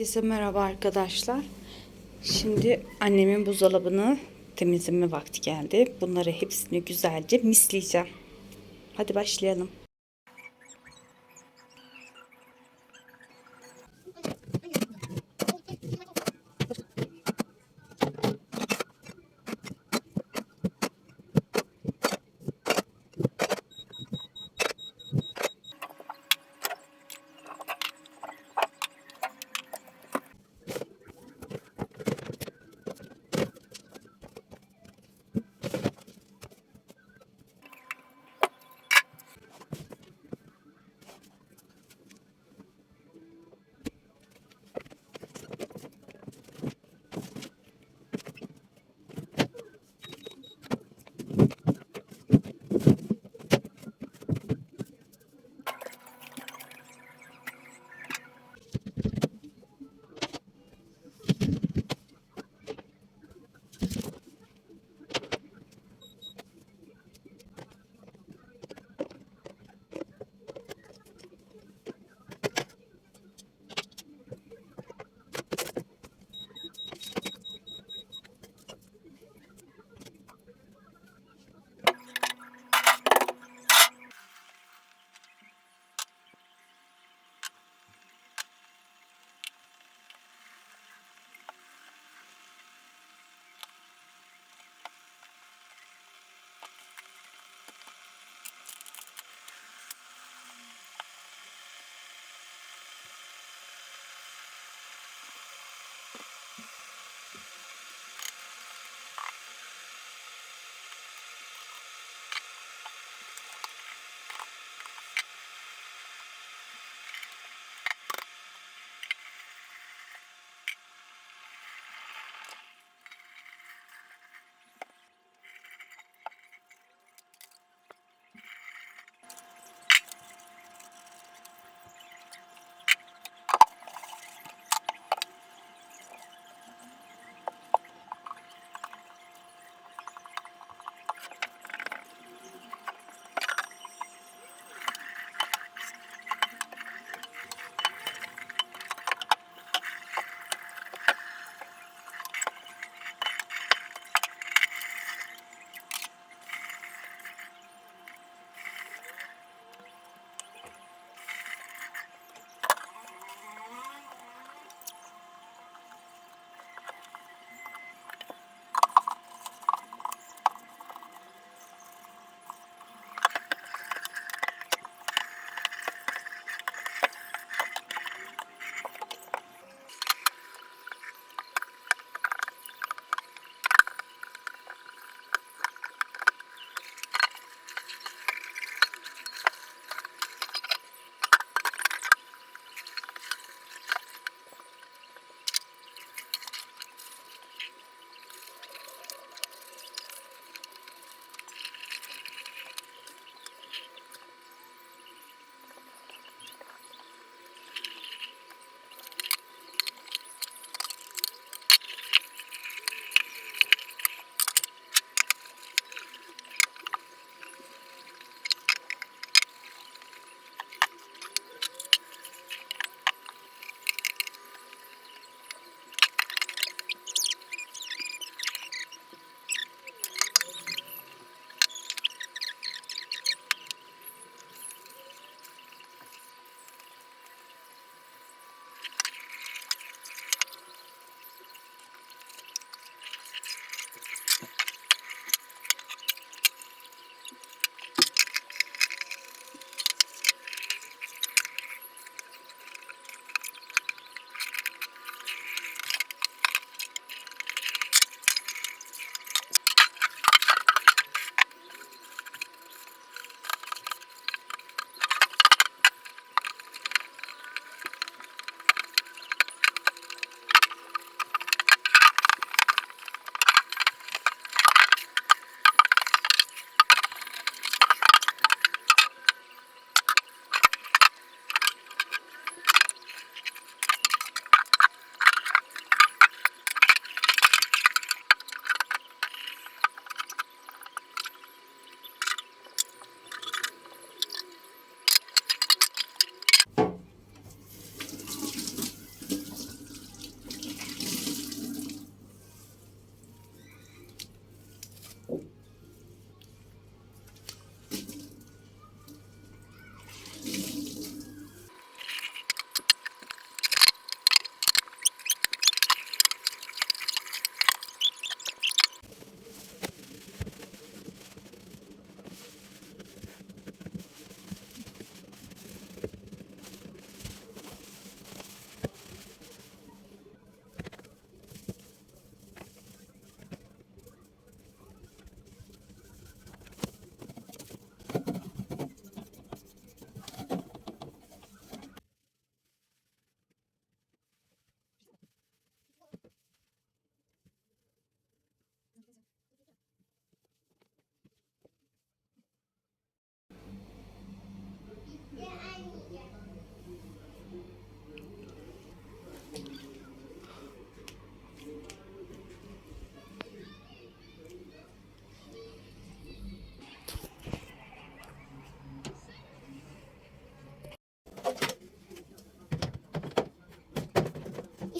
Herkese merhaba arkadaşlar. Şimdi annemin buzdolabını temizleme vakti geldi. Bunları hepsini güzelce misleyeceğim. Hadi başlayalım.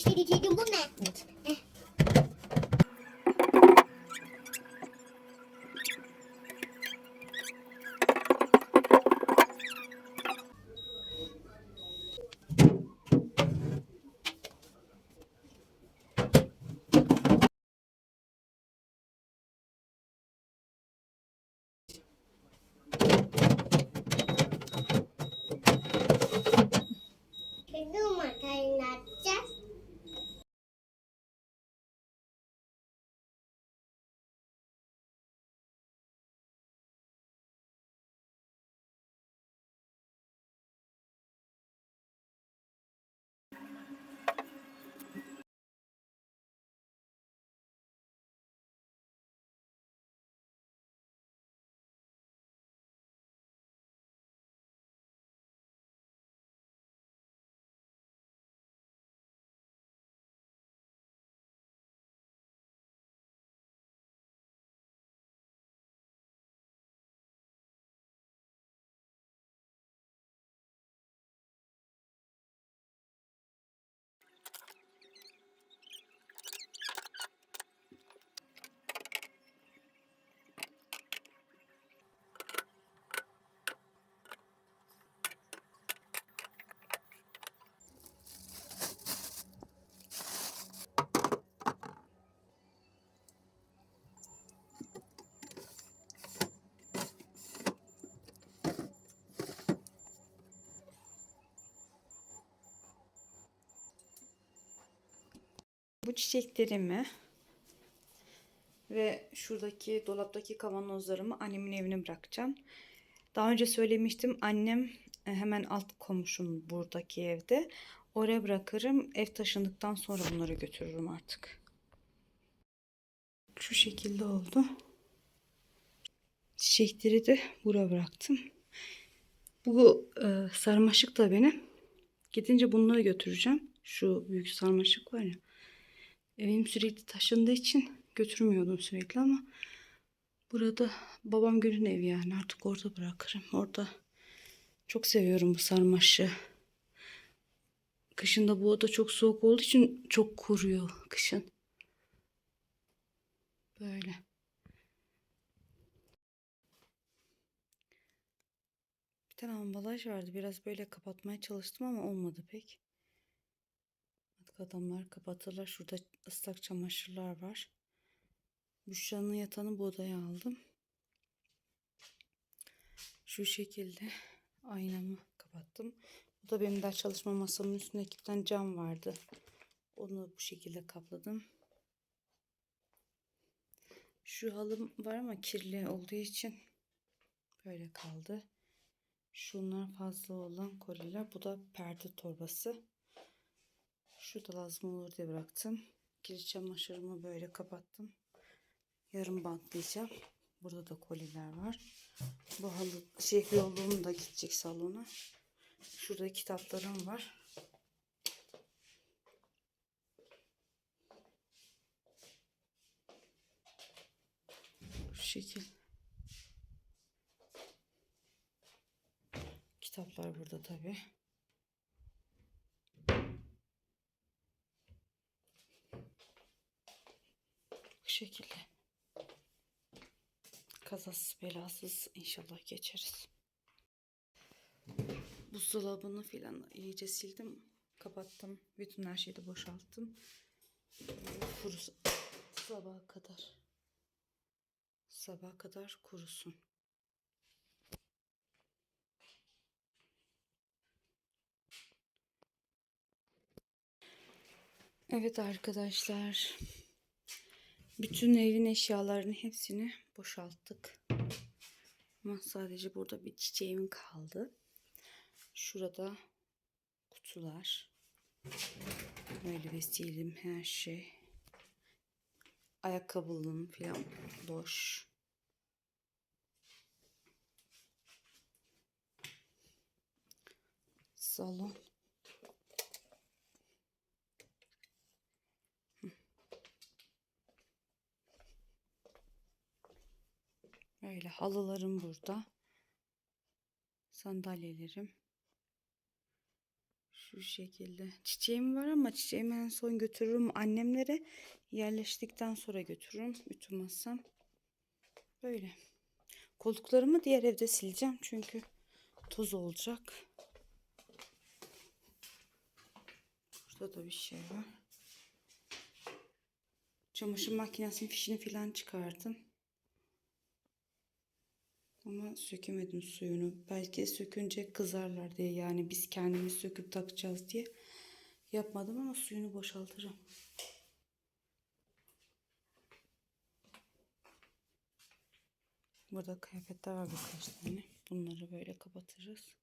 İşte dediğim bu ne? Evet. Bu çiçeklerimi ve şuradaki dolaptaki kavanozlarımı annemin evine bırakacağım. Daha önce söylemiştim annem e, hemen alt komşum buradaki evde. Oraya bırakırım. Ev taşındıktan sonra bunları götürürüm artık. Şu şekilde oldu. Çiçekleri de buraya bıraktım. Bu e, sarmaşık da benim. Gidince bunları götüreceğim. Şu büyük sarmaşık var ya. Evim sürekli taşındığı için götürmüyordum sürekli ama burada babam günün evi yani artık orada bırakırım. Orada çok seviyorum bu sarmaşığı. Kışında bu oda çok soğuk olduğu için çok kuruyor kışın. Böyle. Bir tane ambalaj vardı. Biraz böyle kapatmaya çalıştım ama olmadı pek. Adamlar kapatırlar. Şurada ıslak çamaşırlar var. Büşra'nın yatağını bu odaya aldım. Şu şekilde aynamı kapattım. Bu da benim ders çalışma masamın üstündeki bir cam vardı. Onu bu şekilde kapladım. Şu halım var ama kirli olduğu için böyle kaldı. Şunlar fazla olan koliler. Bu da perde torbası. Şu da lazım olur diye bıraktım. Kilit çamaşırımı böyle kapattım. Yarım bantlayacağım. Burada da koliler var. Bu halı şey yolluğum da gidecek salona. Şurada kitaplarım var. Şekil. Kitaplar burada tabii. Şekilde. Kazasız belasız inşallah geçeriz. Buzdolabını filan iyice sildim. Kapattım. Bütün her şeyi de boşalttım. Kurusun. Sabaha kadar. Sabaha kadar kurusun. Evet arkadaşlar. Bütün evin eşyalarını hepsini boşalttık. Ama sadece burada bir çiçeğim kaldı. Şurada kutular. Böyle vesilim her şey. Ayakkabılığım falan boş. Salon. Böyle halılarım burada. Sandalyelerim. Şu şekilde. Çiçeğim var ama çiçeğimi en son götürürüm annemlere. Yerleştikten sonra götürürüm. Ütü masam. Böyle. Koltuklarımı diğer evde sileceğim çünkü toz olacak. Burada da bir şey var. Çamaşır makinesinin fişini falan çıkardım. Ama sökemedim suyunu. Belki sökünce kızarlar diye yani biz kendimiz söküp takacağız diye yapmadım ama suyunu boşaltırım. Burada kıyafetler var birkaç tane. Bunları böyle kapatırız.